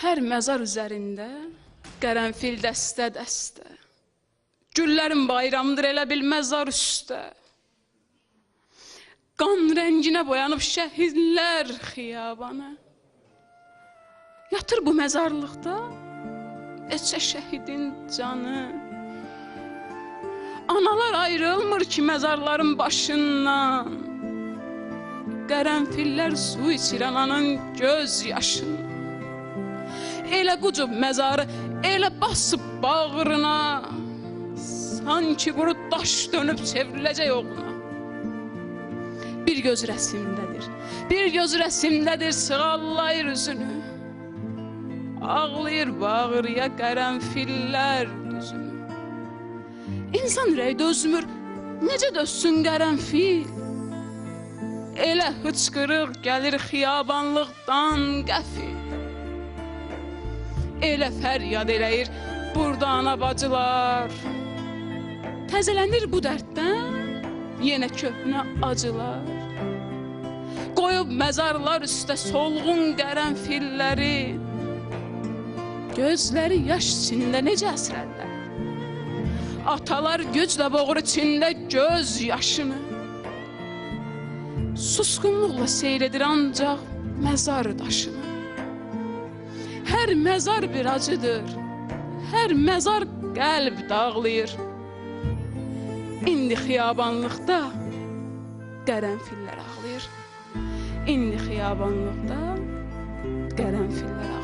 Hər məzar üzərində qərənfil dəstə-dəstə. Güllərin bayramıdır elə bil məzar üstə. Qan rənginə boyanıb şəhidlər xiyabanı. Yatır bu məzarlıqda neçə şəhidin canı. Analar ayrılmır ki məzarların başından. Qərənfillər su içir ananın göz yaşını. Elə qucub məzarı, elə basıb bağrına. Sanki quru daş dönüb çevriləcək oğluna. Bir göz rəsimdədir, bir göz rəsimdədir, sığallayır üzünü. Ağlayır bağırıya qərənfillər düzünü. İnsan ürəyi dözmür, necə dözsün qərənfil? Elə hıçqırıq gəlir xiyabanlıqdan qəfil. Elə fəryad eləyir burada ana bacılar. Təzələnir bu dərddən yenə köhnə acılar. Qoyub məzarlar üstə solğun qərənfilləri. Gözləri yaş içində necə əsrərlər. Atalar güclə boğur içində göz yaşını. Susqunluqla seyr edir ancaq məzar daşını. Hər məzar bir acıdır. Hər məzar qəlb dağlayır. İndi xiyabanlıqda qərənfillər ağlayır. İndi xiyabanlıqda qərənfillər